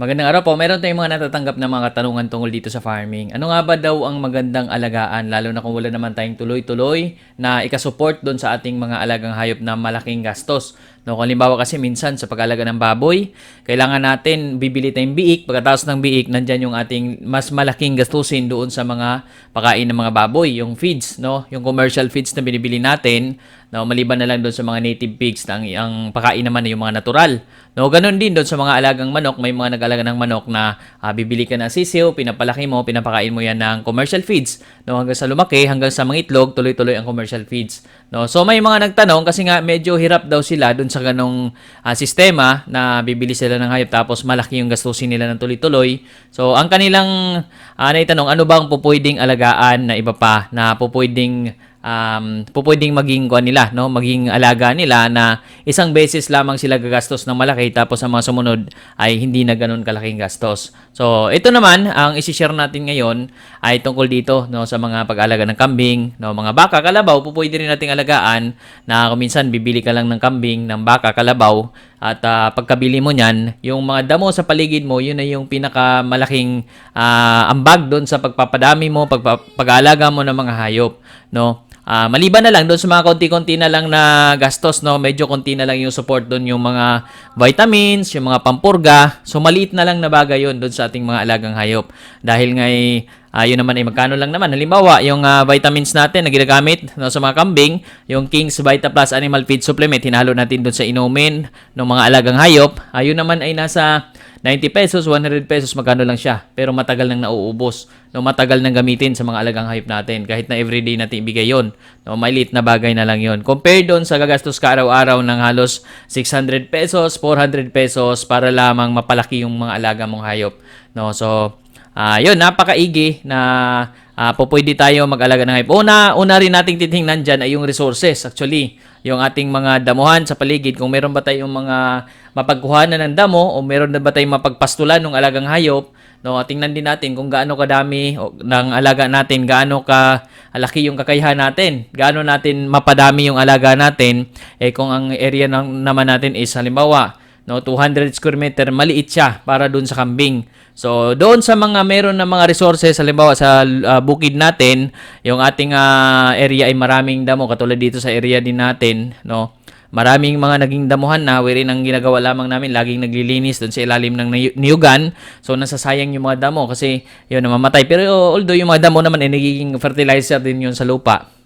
Magandang araw po. Meron tayong mga natatanggap na mga katanungan tungkol dito sa farming. Ano nga ba daw ang magandang alagaan lalo na kung wala naman tayong tuloy-tuloy na ikasupport doon sa ating mga alagang hayop na malaking gastos. No, kung halimbawa kasi minsan sa pag-alaga ng baboy, kailangan natin bibili tayong biik. Pagkatapos ng biik, nandyan yung ating mas malaking gastusin doon sa mga pakain ng mga baboy, yung feeds, no? Yung commercial feeds na binibili natin, no, maliban na lang doon sa mga native pigs na ang, ang pakain naman ay yung mga natural. No, ganun din doon sa mga alagang manok, may mga nag-alaga ng manok na ah, bibili ka ng sisiw, pinapalaki mo, pinapakain mo yan ng commercial feeds. No, hanggang sa lumaki, hanggang sa mga itlog, tuloy-tuloy ang commercial feeds. No, so may mga nagtanong kasi nga medyo hirap daw sila doon sa ganong ah, sistema na bibili sila ng hayop tapos malaki yung gastusin nila ng tuloy-tuloy. So ang kanilang uh, naitanong, ano ba ang pupwedeng alagaan na iba pa na pupwedeng um, pupwedeng maging kuan nila, no? Maging alaga nila na isang beses lamang sila gagastos ng malaki tapos ang mga sumunod ay hindi na ganun kalaking gastos. So, ito naman ang i-share natin ngayon ay tungkol dito, no, sa mga pag-alaga ng kambing, no, mga baka, kalabaw, pupwede rin nating alagaan na kung minsan bibili ka lang ng kambing, ng baka, kalabaw at ah, pagkabili mo niyan, yung mga damo sa paligid mo, yun na yung pinakamalaking ah, ambag doon sa pagpapadami mo, pagpa- pag-aalaga mo ng mga hayop, no? Ah, maliban na lang doon sa mga konti-konti na lang na gastos, no, medyo konti na lang yung support doon yung mga vitamins, yung mga pampurga. So maliit na lang na bagay yun doon sa ating mga alagang hayop. Dahil nga ah, yun naman ay magkano lang naman. Halimbawa, yung ah, vitamins natin na ginagamit no, sa mga kambing, yung King's Vita Plus Animal Feed Supplement, hinalo natin doon sa inumin ng mga alagang hayop. Ayun naman ay nasa 90 pesos, 100 pesos, magkano lang siya. Pero matagal nang nauubos. No, matagal nang gamitin sa mga alagang hayop natin. Kahit na everyday natin ibigay yon. No, maliit na bagay na lang yon. Compare doon sa gagastos ka araw-araw ng halos 600 pesos, 400 pesos para lamang mapalaki yung mga alaga mong hayop. No, so, ah yun, napakaigi na ah po pwede tayo mag-alaga ng hayop. Una, una rin nating titingnan dyan ay yung resources. Actually, yung ating mga damuhan sa paligid, kung meron ba tayong mga mapagkuhanan ng damo o meron ba tayong mapagpastulan ng alagang hayop, no, tingnan din natin kung gaano kadami o, ng alaga natin, gaano ka laki yung kakayahan natin, gaano natin mapadami yung alaga natin, eh kung ang area ng, naman natin is halimbawa, no 200 square meter maliit siya para doon sa kambing so doon sa mga meron na mga resources halimbawa sa uh, bukid natin yung ating uh, area ay maraming damo katulad dito sa area din natin no Maraming mga naging damuhan na wherein ang ginagawa lamang namin laging naglilinis doon sa ilalim ng niy- niyugan. So nasasayang yung mga damo kasi yun namamatay. Pero although yung mga damo naman ay nagiging fertilizer din yun sa lupa.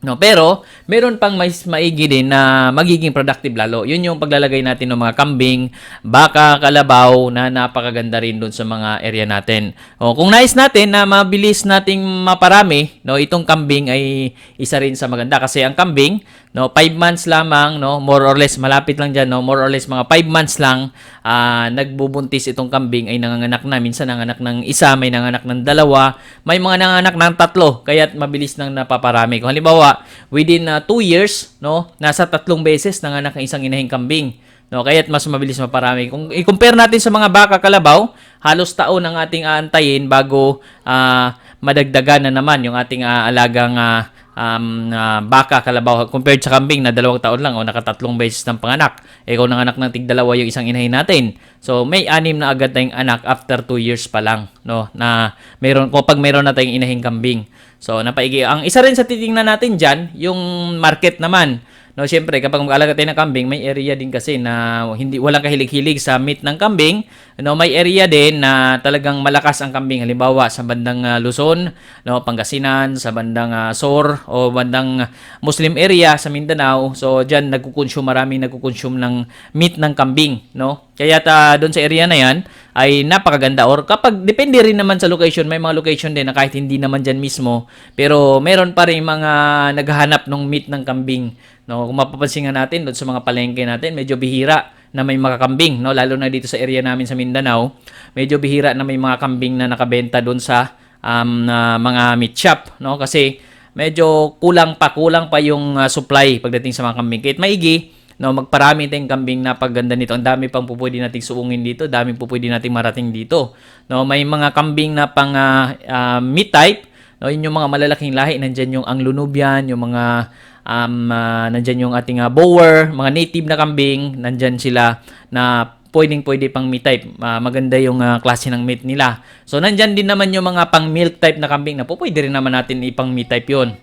No, pero meron pang mais maigi din na magiging productive lalo. Yun yung paglalagay natin ng mga kambing, baka, kalabaw na napakaganda rin doon sa mga area natin. O, kung nais natin na mabilis nating maparami, no, itong kambing ay isa rin sa maganda kasi ang kambing, no, 5 months lamang, no, more or less malapit lang diyan, no, more or less mga 5 months lang ah, nagbubuntis itong kambing ay nanganganak na, minsan nanganak ng isa, may nanganak ng dalawa, may mga nanganak ng tatlo, kaya't mabilis nang napaparami. Kung halimbawa, within 2 years, no, nasa tatlong beses nanganak ang isang inahing kambing. No, kaya't mas mabilis maparami. Kung i-compare natin sa mga baka kalabaw, halos taon ang ating aantayin bago ah, madagdagan na naman yung ating ah, alagang ah, um, ah, baka kalabaw compared sa kambing na dalawang taon lang o nakatatlong beses ng panganak. Eh kung nanganak ng tigdalawa yung isang inahin natin. So may anim na agad tayong anak after 2 years pa lang, no? Na meron kapag meron na tayong inahing kambing. So napaigi. Ang isa rin sa titingnan natin diyan, yung market naman. No, syempre kapag mag-alaga tayo ng kambing, may area din kasi na hindi walang kahilig-hilig sa meat ng kambing. No, may area din na talagang malakas ang kambing. Halimbawa sa bandang ah, Luzon, no, Pangasinan, sa bandang ah, Sor o bandang Muslim area sa Mindanao. So diyan nagko-consume maraming nagko-consume ng meat ng kambing, no? Kaya ta doon sa area na 'yan ay napakaganda or kapag depende rin naman sa location, may mga location din na kahit hindi naman diyan mismo, pero meron pa rin mga naghahanap ng meat ng kambing. No, kung mapapansin nga natin doon sa mga palengke natin, medyo bihira na may mga kambing, no, lalo na dito sa area namin sa Mindanao, medyo bihira na may mga kambing na nakabenta doon sa um, na mga meat shop, no, kasi medyo kulang pa, kulang pa yung uh, supply pagdating sa mga kambing. Kahit maigi, no, magparami tayong kambing na pagganda nito. Ang dami pang pupwede nating suungin dito, dami pupwede nating marating dito. No, may mga kambing na pang uh, uh, meat type, no, yun yung mga malalaking lahi, nandiyan yung Anglo-Nubian, yung mga um, uh, nandyan yung ating uh, bower, mga native na kambing, nandyan sila na pwedeng pwede pang meat type. Ah, maganda yung ah, klase ng meat nila. So, nandyan din naman yung mga pang milk type na kambing na po pwede rin naman natin ipang meat type yun.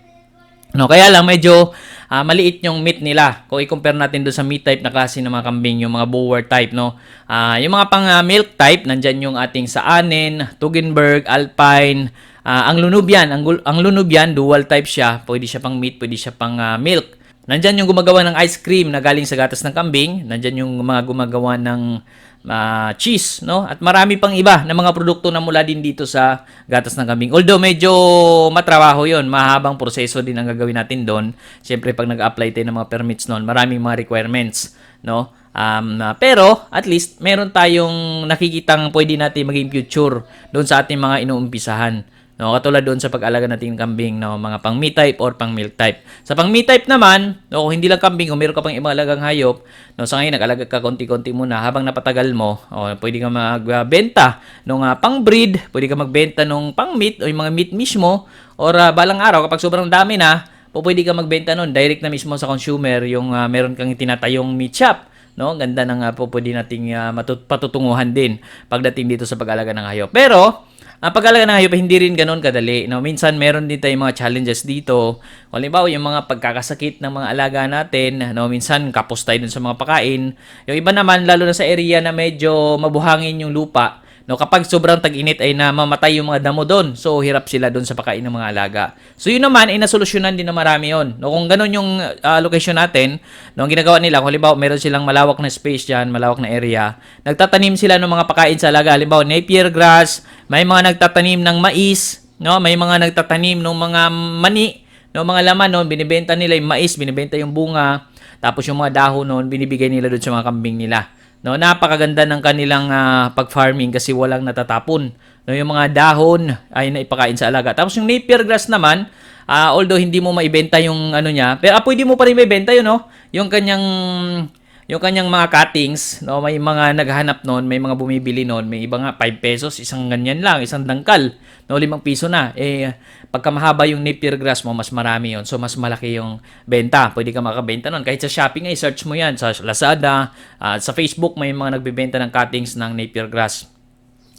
No, kaya lang medyo ah, maliit yung meat nila. Kung i-compare natin do sa meat type na klase ng mga kambing, yung mga boer type, no. Ah, yung mga pang ah, milk type, nandyan yung ating Saanen, Tugenberg, Alpine, ah, ang Lunubian, ang, ang Lunubian dual type siya. Pwede siya pang meat, pwede siya pang ah, milk. Nandyan yung gumagawa ng ice cream na galing sa gatas ng kambing. Nandyan yung mga gumagawa ng ah, cheese, no? At marami pang iba na mga produkto na mula din dito sa gatas ng kambing. Although medyo matrabaho yon, mahabang proseso din ang gagawin natin doon. Siyempre pag nag-apply tayo ng mga permits noon, maraming mga requirements, no? Um, ah, pero at least meron tayong nakikitang pwede natin maging future doon sa ating mga inuumpisahan. No, katulad doon sa pag-alaga natin ng kambing, no, mga pang meat type or pang milk type. Sa pang meat type naman, no, kung hindi lang kambing, kung meron ka pang ibang alagang hayop, no, sa ngayon nag-alaga ka konti-konti muna habang napatagal mo, o, pwede ka magbenta nung ah, pang breed, pwede ka magbenta nung pang meat o yung mga meat mismo. Or ah, balang araw kapag sobrang dami na, po pwede ka magbenta nun direct na mismo sa consumer yung ah, meron kang tinatayong meat shop no? Ganda ng uh, po pwede nating ah, matut- patutunguhan din pagdating dito sa pag-alaga ng hayop. Pero ang pag-alaga ng hayop hindi rin ganoon kadali no? Minsan meron din tayong mga challenges dito. Halimbawa yung mga pagkakasakit ng mga alaga natin no? Minsan kapos tayo dun sa mga pakain. Yung iba naman lalo na sa area na medyo mabuhangin yung lupa No, kapag sobrang tag-init ay namamatay yung mga damo doon. So, hirap sila doon sa pakain ng mga alaga. So, yun naman, ay nasolusyonan din na marami yon. No, kung ganun yung ah, location natin, no, ang ginagawa nila, kung halimbawa meron silang malawak na space dyan, malawak na area, nagtatanim sila ng mga pakain sa alaga. Halimbawa, napier grass, may mga nagtatanim ng mais, no, may mga nagtatanim ng mga mani, no, mga laman, no, binibenta nila yung mais, binibenta yung bunga, tapos yung mga dahon noon, binibigay nila doon sa mga kambing nila. No, napakaganda ng kanilang ah, pag-farming kasi walang natatapon. No, yung mga dahon ay naipakain sa alaga. Tapos yung napier grass naman, ah, although hindi mo maibenta yung ano niya, pero ah, pwede mo pa rin maibenta yun, no? Yung kanyang yung kanyang mga cuttings, no, may mga naghahanap noon, may mga bumibili noon, may iba nga 5 pesos, isang ganyan lang, isang dangkal, no, 5 piso na. Eh pagka mahaba yung napier grass mo, mas marami yon. So mas malaki yung benta. Pwede ka makabenta noon. Kahit sa shopping ay search mo yan sa Lazada, ah, sa Facebook may mga nagbebenta ng cuttings ng napier grass.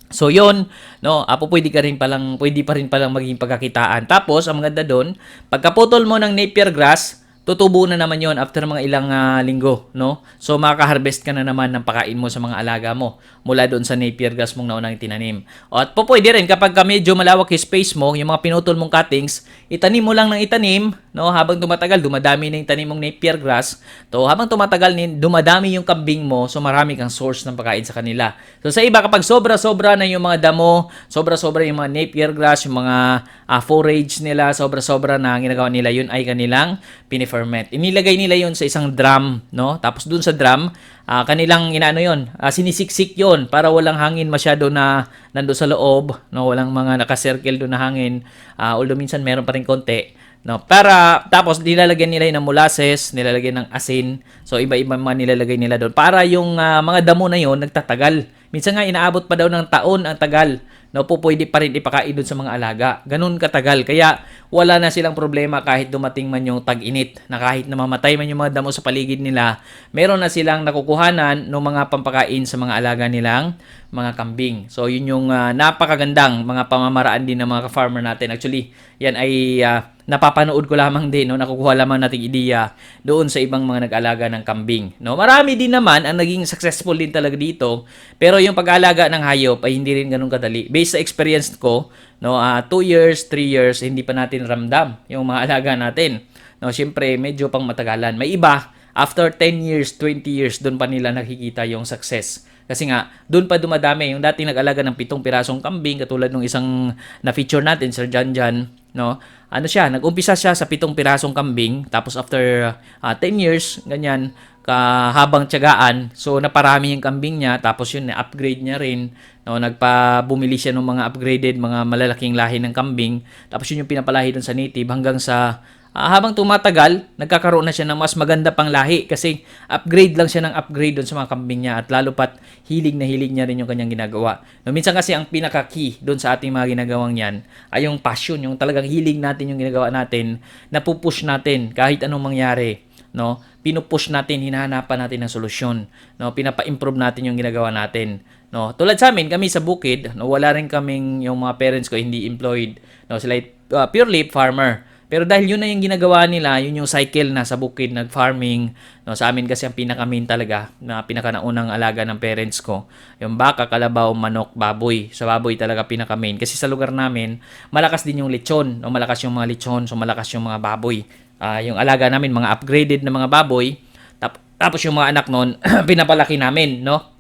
So yon, no, apo pwede ka rin palang pwede pa rin palang maging pagkakitaan. Tapos ang maganda doon, pagkaputol mo ng napier grass, tutubo na naman yon after mga ilang ah, linggo, no? So makaka-harvest ka na naman ng pakain mo sa mga alaga mo mula doon sa napier grass mong naunang tinanim. O, at po pwede rin kapag ka medyo malawak yung space mo, yung mga pinutol mong cuttings, itanim mo lang ng itanim, no? Habang tumatagal, dumadami na yung tanim mong napier grass. To habang tumatagal, nin, dumadami yung kambing mo, so marami kang source ng pagkain sa kanila. So sa iba kapag sobra-sobra na yung mga damo, sobra-sobra yung mga napier grass, yung mga ah, forage nila, sobra-sobra na ginagawa nila, yun ay kanilang piniferment. Inilagay nila yun sa isang drum, no? Tapos dun sa drum, ah, kanilang inaano yun, ah, sinisiksik yun para walang hangin masyado na nando sa loob, no? Walang mga nakasircle doon na hangin. Ah, although minsan meron pa rin konti. No, para tapos nilalagyan nila ng molasses, nilalagyan ng asin. So iba-iba mga nilalagay nila doon para yung ah, mga damo na yon nagtatagal. Minsan nga inaabot pa daw ng taon ang tagal. No, po pwede pa rin ipakain doon sa mga alaga. Ganun katagal. Kaya wala na silang problema kahit dumating man yung tag-init na kahit namamatay man yung mga damo sa paligid nila, meron na silang nakukuhanan ng mga pampakain sa mga alaga nilang mga kambing. So yun yung ah, napakagandang mga pamamaraan din ng mga farmer natin. Actually, yan ay ah, napapanood ko lamang din, no? nakukuha lamang nating ideya doon sa ibang mga nag-alaga ng kambing. No? Marami din naman ang naging successful din talaga dito, pero yung pag-alaga ng hayop ay hindi rin ganun kadali. Based sa experience ko, no, 2 years, 3 years, hindi pa natin ramdam yung mga alaga natin. No, syempre medyo pang matagalan. May iba after 10 years, 20 years, doon pa nila nakikita yung success. Kasi nga, doon pa dumadami. Yung dating nag-alaga ng pitong pirasong kambing, katulad nung isang na-feature natin, Sir Jan Jan, no? Ano siya, nag-umpisa siya sa pitong pirasong kambing, tapos after ah, 10 years, ganyan, kahabang tiyagaan, so naparami yung kambing niya, tapos yun, na-upgrade niya rin, no? Nagpa, bumili siya ng mga upgraded, mga malalaking lahi ng kambing, tapos yun yung pinapalahi doon sa native, hanggang sa Ah, habang tumatagal, nagkakaroon na siya ng mas maganda pang lahi kasi upgrade lang siya ng upgrade doon sa mga kambing niya at lalo pat hilig na hilig niya rin yung kanyang ginagawa. No, minsan kasi ang pinaka-key doon sa ating mga ginagawang yan ay yung passion, yung talagang hilig natin yung ginagawa natin, na pupush natin kahit anong mangyari. no, pinupush natin, hinahanapan natin ng solusyon, no, pinapa-improve natin yung ginagawa natin. No, tulad sa amin, kami sa bukid, no, wala rin kaming yung mga parents ko hindi employed. No, sila uh, purely farmer. Pero dahil yun na yung ginagawa nila, yun yung cycle na sa bukid, nag-farming. No, sa amin kasi ang pinaka-main talaga, na pinaka-naunang alaga ng parents ko, yung baka, kalabaw, manok, baboy. Sa baboy talaga pinaka-main. Kasi sa lugar namin, malakas din yung lechon. No, malakas yung mga lechon, so malakas yung mga baboy. Ah, yung alaga namin, mga upgraded na mga baboy. Tap- tapos yung mga anak nun, pinapalaki namin, no?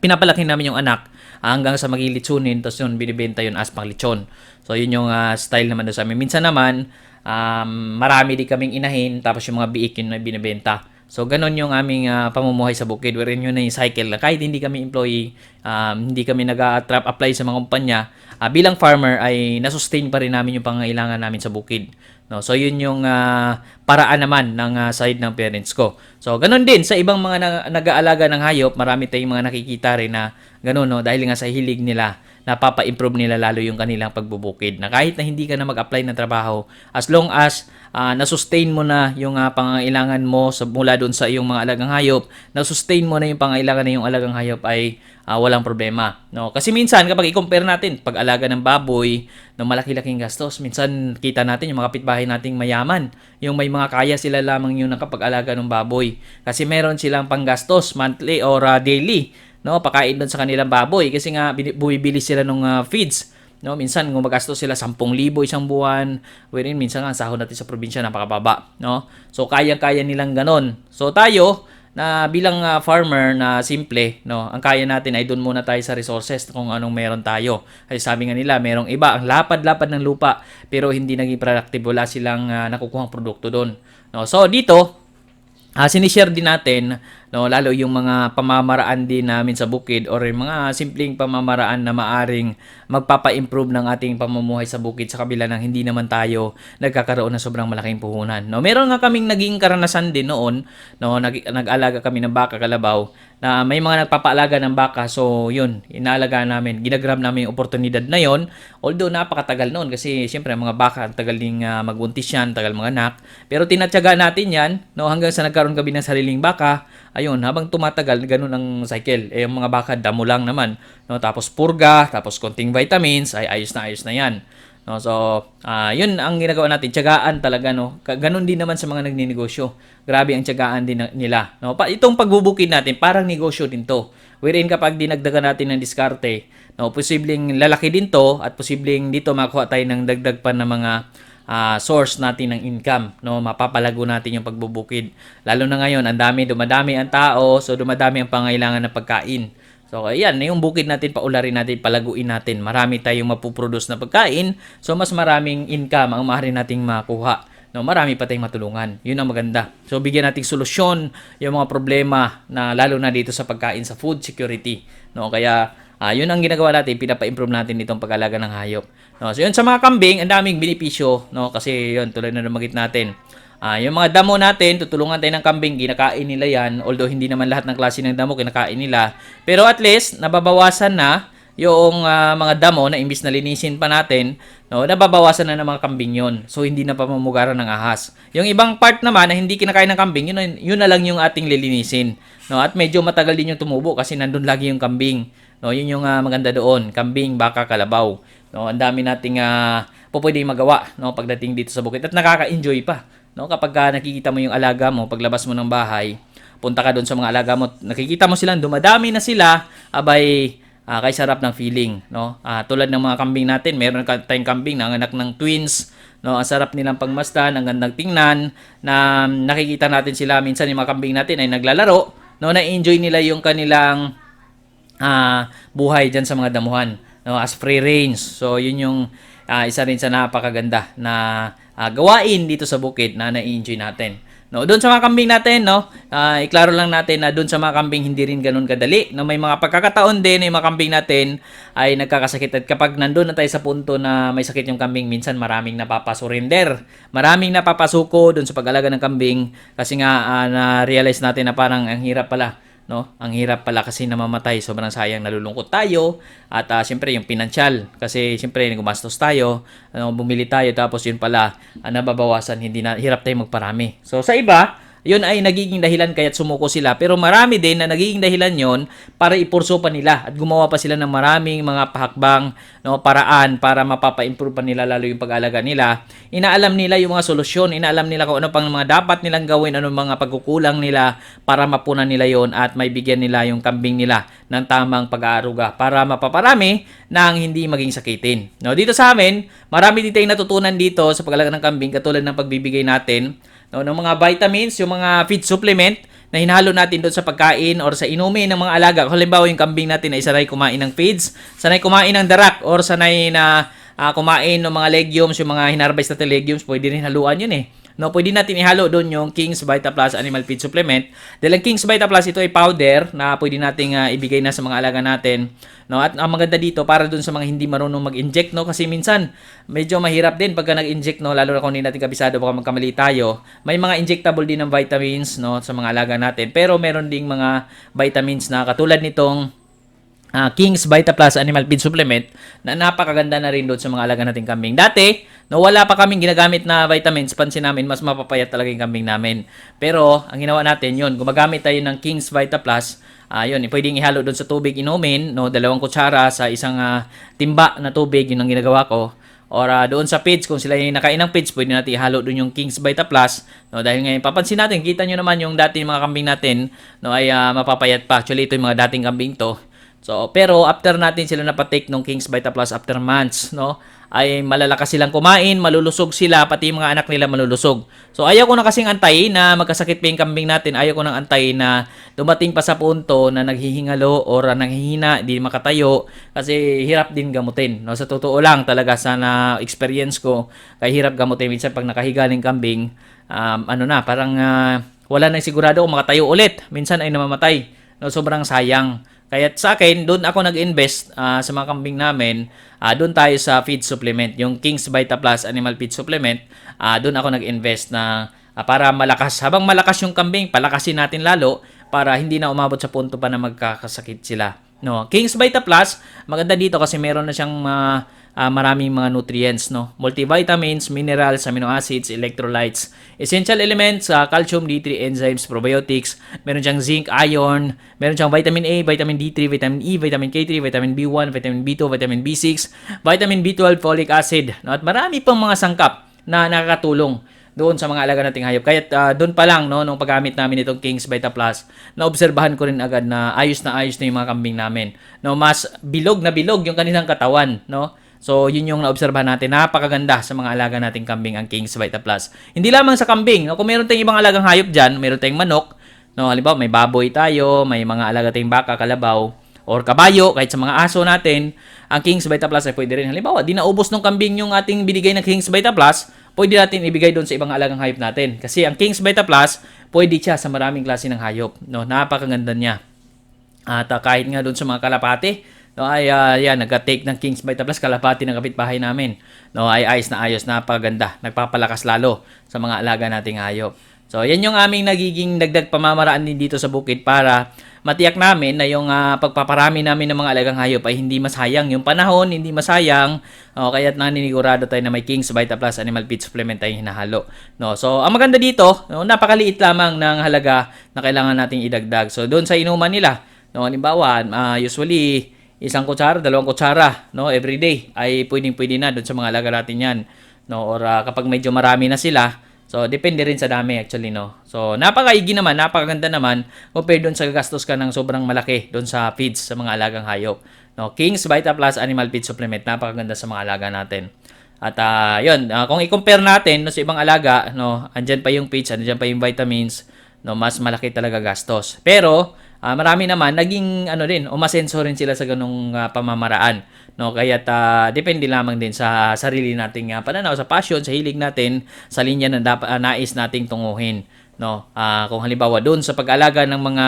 pinapalaki namin yung anak hanggang sa magilitsunin tapos yun binibenta yun as pang lechon. So yun yung ah, style naman doon sa amin. Minsan naman um, marami di kaming inahin tapos yung mga biik yun na binibenta. So ganun yung aming ah, pamumuhay sa bukid wherein yun na yung cycle na kahit hindi kami employee, um, hindi kami nag-trap apply sa mga kumpanya, ah, bilang farmer ay nasustain pa rin namin yung pangailangan namin sa bukid. No, so yun yung ah, paraan naman ng ah, side ng parents ko. So ganun din sa ibang mga na- nag-aalaga ng hayop, marami tayong mga nakikita rin na ganun no dahil nga sa hilig nila napapa-improve nila lalo yung kanilang pagbubukid. Na kahit na hindi ka na mag-apply ng trabaho, as long as ah, na-sustain mo na yung ah, pangangailangan mo sa mula doon sa iyong mga alagang hayop, na-sustain mo na yung pangangailangan ng iyong alagang hayop ay ah, walang problema. No? Kasi minsan kapag i-compare natin pag-alaga ng baboy, no malaki-laking gastos, minsan kita natin yung mga kapitbahay nating mayaman, yung may mga kaya sila lamang yun nakapag-alaga ng baboy. Kasi meron silang panggastos monthly or ah, daily, no? Pakain doon sa kanilang baboy kasi nga bumibili sila ng ah, feeds. No, minsan gumagastos sila 10,000 isang buwan. Wherein minsan ang sahod natin sa probinsya napakababa, no? So kaya-kaya nilang ganon. So tayo na bilang ah, farmer na simple, no, ang kaya natin ay doon muna tayo sa resources kung anong meron tayo. Kasi sabi nga nila, merong iba ang lapad-lapad ng lupa pero hindi naging productive wala silang uh, nakukuhang produkto doon. No, so dito Ah, sinishare din natin no lalo yung mga pamamaraan din namin sa bukid or yung mga simpleng pamamaraan na maaring magpapa-improve ng ating pamumuhay sa bukid sa kabila ng hindi naman tayo nagkakaroon ng sobrang malaking puhunan. No, meron nga kaming naging karanasan din noon, no, nag, nag-alaga kami ng baka kalabaw na may mga nagpapaalaga ng baka. So, yun, inaalagaan namin. Ginagrab namin yung oportunidad na yon. Although napakatagal noon kasi syempre mga baka ang tagal ding uh, magbuntis yan, tagal mga anak. Pero tinatyaga natin yan, no, hanggang sa nagkaroon kami ng sariling baka. Ayun, habang tumatagal, ganun ang cycle. Eh, yung mga baka, damo lang naman. No, tapos purga, tapos konting vitamins, ay ayos na ayos na yan. No, so, ah yun ang ginagawa natin. Tiyagaan talaga, no. Ganun din naman sa mga nagninegosyo. Grabe ang tiyagaan din nila. No, pa, itong pagbubukid natin, parang negosyo din to. Wherein kapag dinagdagan natin ng diskarte, no, posibleng lalaki din to at posibleng dito makuha tayo ng dagdag pa ng mga ah, source natin ng income, no? Mapapalago natin yung pagbubukid. Lalo na ngayon, ang dami, dumadami ang tao, so dumadami ang pangailangan ng pagkain. So, ayan, yung bukid natin, paularin natin, palaguin natin. Marami tayong mapuproduce na pagkain, so mas maraming income ang maaari nating makuha. No, marami pa tayong matulungan. Yun ang maganda. So, bigyan nating solusyon yung mga problema na lalo na dito sa pagkain, sa food security. No, kaya Ah, yun ang ginagawa natin, pinapa-improve natin itong pag-alaga ng hayop. No, so yun sa mga kambing, ang daming benepisyo, no, kasi yun tulad na namagit natin. Ah, yung mga damo natin, tutulungan tayo ng kambing, kinakain nila yan, although hindi naman lahat ng klase ng damo kinakain nila. Pero at least nababawasan na yung ah, mga damo na imbis na linisin pa natin, no, nababawasan na ng mga kambing yon. So hindi na pamumugaran ng ahas. Yung ibang part naman na hindi kinakain ng kambing, yun, yun na lang yung ating lilinisin. No, at medyo matagal din yung tumubo kasi nandun lagi yung kambing. No, yun yung ah, maganda doon, kambing, baka, kalabaw. No, ang dami nating uh, pwedeng magawa no pagdating dito sa bukid at nakaka-enjoy pa. No, kapag ah, nakikita mo yung alaga mo paglabas mo ng bahay, punta ka doon sa mga alaga mo, nakikita mo silang dumadami na sila, abay ah, kay sarap ng feeling, no? Ah, tulad ng mga kambing natin, meron tayong kambing na anak ng twins, no? Ang sarap nilang pagmasdan, ang gandang tingnan, na mm, nakikita natin sila minsan yung mga kambing natin ay naglalaro, no? Na-enjoy nila yung kanilang ah buhay dyan sa mga damuhan no as free range. So yun yung ah, isa rin sa napakaganda na ah, gawain dito sa bukid na na-enjoy natin. No doon sa mga kambing natin no ah, iklaro lang natin na doon sa mga kambing hindi rin ganun kadali. No may mga pagkakataon din yung mga kambing natin ay nagkakasakit at kapag nandun na tayo sa punto na may sakit yung kambing minsan maraming napapasurrender maraming napapasuko doon sa pag-alaga ng kambing kasi nga ah, na-realize natin na parang ang hirap pala no? Ang hirap pala kasi namamatay, sobrang sayang nalulungkot tayo. At uh, siyempre yung pinansyal. Kasi siyempre gumastos tayo, ano, bumili tayo. Tapos yun pala uh, nababawasan, hindi na hirap tayo magparami. So sa iba, yun ay nagiging dahilan kaya't sumuko sila. Pero marami din na nagiging dahilan yon para ipurso pa nila at gumawa pa sila ng maraming mga pahakbang, no, paraan para mapapa-improve pa nila lalo yung pag-alaga nila. Inaalam nila yung mga solusyon, inaalam nila kung ano pang mga dapat nilang gawin, ano mga pagkukulang nila para mapunan nila yon at may bigyan nila yung kambing nila ng tamang pag-aaruga para mapaparami nang hindi maging sakitin. No, dito sa amin, marami din tayong natutunan dito sa pag-alaga ng kambing katulad ng pagbibigay natin no, ng mga vitamins, yung mga feed supplement na hinalo natin doon sa pagkain or sa inumin ng mga alaga. Halimbawa yung kambing natin ay sanay kumain ng feeds, sanay kumain ng darak or sanay na ah, kumain ng mga legumes, yung mga hinarvest natin legumes, pwede rin haluan yun eh. No, pwede natin ihalo doon yung King's Vita Plus Animal Feed Supplement. Dahil ang King's Vita Plus ito ay powder na pwede nating ah, ibigay na sa mga alaga natin. No, at ang maganda dito para doon sa mga hindi marunong mag-inject no kasi minsan medyo mahirap din pagka nag-inject no lalo na kung hindi natin kabisado baka magkamali tayo. May mga injectable din ng vitamins no sa mga alaga natin. Pero meron ding mga vitamins na katulad nitong ah, King's Vita Plus Animal Feed Supplement na napakaganda na rin doon sa mga alaga nating kambing. Dati, no, wala pa kaming ginagamit na vitamins, pansin namin mas mapapayat talaga yung kambing namin. Pero, ang ginawa natin yun, gumagamit tayo ng King's Vita Plus, ah yun, pwedeng ihalo doon sa tubig inumin, no, dalawang kutsara sa isang ah, timba na tubig, yun ang ginagawa ko. Or ah, doon sa feeds, kung sila yung nakain ng feeds, pwede natin ihalo doon yung King's Vita Plus. No, dahil ngayon, papansin natin, kita nyo naman yung dati mga kambing natin, no, ay ah, mapapayat pa. Actually, ito yung mga dating kambing to. So, pero after natin sila napatake ng King's Vita Plus after months, no, ay malalakas silang kumain, malulusog sila, pati yung mga anak nila malulusog. So, ayaw ko na kasing antayin na magkasakit pa yung kambing natin. Ayaw ko nang antayin na dumating pa sa punto na naghihingalo or nanghihina, di makatayo kasi hirap din gamutin. No, sa totoo lang talaga sa na experience ko, kaya hirap gamutin minsan pag nakahiga ng kambing, um, ano na, parang ah, wala nang sigurado kung makatayo ulit. Minsan ay namamatay. No, sobrang sayang. Kaya sa akin, doon ako nag-invest ah, sa mga kambing namin. Ah, doon tayo sa feed supplement, yung King's Vita Plus Animal Feed Supplement. Ah, doon ako nag-invest na ah, para malakas. Habang malakas yung kambing, palakasin natin lalo para hindi na umabot sa punto pa na magkakasakit sila. No, King's Vita Plus, maganda dito kasi meron na siyang ah, ah, maraming mga nutrients, no? Multivitamins, minerals, amino acids, electrolytes, essential elements, ah, calcium, D3, enzymes, probiotics, meron siyang zinc, iron, meron siyang vitamin A, vitamin D3, vitamin E, vitamin K3, vitamin B1, vitamin B2, vitamin B6, vitamin B12, folic acid, no? At marami pang mga sangkap na nakakatulong doon sa mga alaga nating hayop. Kaya ah, doon pa lang no nung paggamit namin itong King's Vita Plus, naobserbahan ko rin agad na ayos na ayos na yung mga kambing namin. No, mas bilog na bilog yung kanilang katawan, no? So, yun yung naobserbahan natin. Napakaganda sa mga alaga nating kambing ang King's Vita Plus. Hindi lamang sa kambing. No? Kung meron tayong ibang alagang hayop dyan, meron tayong manok, no? halimbawa may baboy tayo, may mga alaga tayong baka, kalabaw, or kabayo, kahit sa mga aso natin, ang King's Vita Plus ay pwede rin. Halimbawa, di naubos ng kambing yung ating binigay ng King's Vita Plus, pwede natin ibigay doon sa ibang alagang hayop natin. Kasi ang King's Vita Plus, pwede siya sa maraming klase ng hayop. No? Napakaganda niya. At ah, kahit nga doon sa mga kalapati, no, ay ah, yan, nagka-take ng King's Vita Plus, kalapati ng kapitbahay namin. No, ay ayos na ayos, napakaganda. Nagpapalakas lalo sa mga alaga nating hayop. So, yan yung aming nagiging dagdag pamamaraan din dito sa bukid para matiyak namin na yung ah, pagpaparami namin ng mga alagang hayop ay hindi masayang. Yung panahon, hindi masayang. O, kaya't naninigurado tayo na may King's Vita Plus Animal Feed Supplement tayong hinahalo. No, so, ang maganda dito, no, napakaliit lamang ng halaga na kailangan nating idagdag. So, doon sa inuman nila, no, halimbawa, ah, usually, isang kutsara, dalawang kutsara, no, every day ay pwedeng-pwede na doon sa mga alaga natin 'yan. No, or ah, kapag medyo marami na sila, so depende rin sa dami actually, no. So napakaigi naman, napakaganda naman compared doon sa gastos ka ng sobrang malaki doon sa feeds sa mga alagang hayop. No, King's Vita Plus Animal Feed Supplement, napakaganda sa mga alaga natin. At ah, 'yun, ah, kung i-compare natin no, sa ibang alaga, no, andyan pa yung feeds, andyan pa yung vitamins, no, mas malaki talaga gastos. Pero Ah, marami naman naging ano din, umasenso rin sila sa ganung ah, pamamaraan. No, kaya depende lamang din sa sarili nating ah, pananaw, sa passion, sa hilig natin, sa linya na dapat ah, nais nating tunguhin. No, Ah, kung halimbawa doon sa pag-alaga ng mga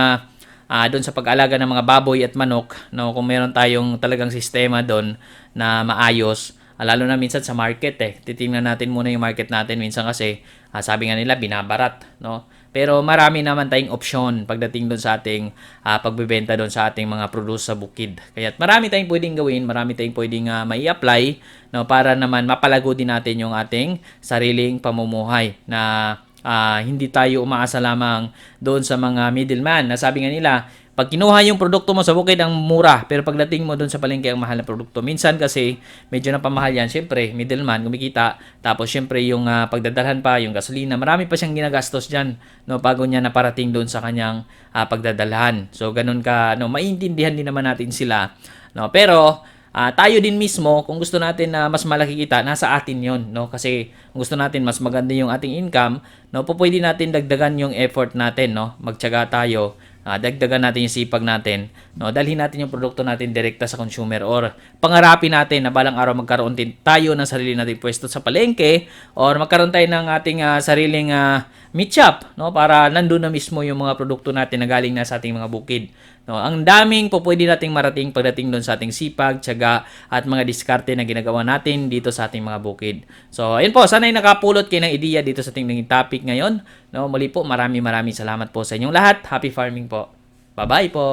ah doon sa pag-alaga ng mga baboy at manok, no, kung meron tayong talagang sistema doon na maayos, ah, lalo na minsan sa market eh. Titingnan natin muna yung market natin minsan kasi ah, sabi nga nila binabarat, no. Pero marami naman tayong opsyon pagdating doon sa ating ah, pagbebenta doon sa ating mga produce sa bukid. Kaya marami tayong pwedeng gawin, marami tayong pwedeng uh, mai-apply no para naman mapalago din natin yung ating sariling pamumuhay na ah, hindi tayo umaasa lamang doon sa mga middleman. Nasabi nga nila, pag kinuha yung produkto mo sa bukid ang mura, pero pagdating mo doon sa palengke ang mahal na produkto. Minsan kasi medyo napamahal yan. Siyempre, middleman kumikita. Tapos siyempre yung ah, pagdadalhan pa, yung gasolina, marami pa siyang ginagastos diyan no bago niya naparating doon sa kanyang ah, pagdadalhan. So ganun ka no, maintindihan din naman natin sila. No, pero Ah, tayo din mismo, kung gusto natin na mas malaki kita, nasa atin yon no? Kasi kung gusto natin mas maganda yung ating income, no, pwede natin dagdagan yung effort natin, no? Magtiyaga tayo, ah, dagdagan natin yung sipag natin, no? Dalhin natin yung produkto natin direkta sa consumer or pangarapin natin na balang araw magkaroon din tayo ng sarili nating pwesto sa palengke or magkaroon tayo ng ating ah, sariling ah, meat shop, no? Para nandun na mismo yung mga produkto natin na galing na sa ating mga bukid. No, ang daming po pwede nating marating pagdating doon sa ating sipag, tiyaga at mga diskarte na ginagawa natin dito sa ating mga bukid. So, ayun po, sana'y nakapulot kayo ng ideya dito sa ating naging topic ngayon. No, muli po, maraming maraming salamat po sa inyong lahat. Happy farming po. Bye-bye po.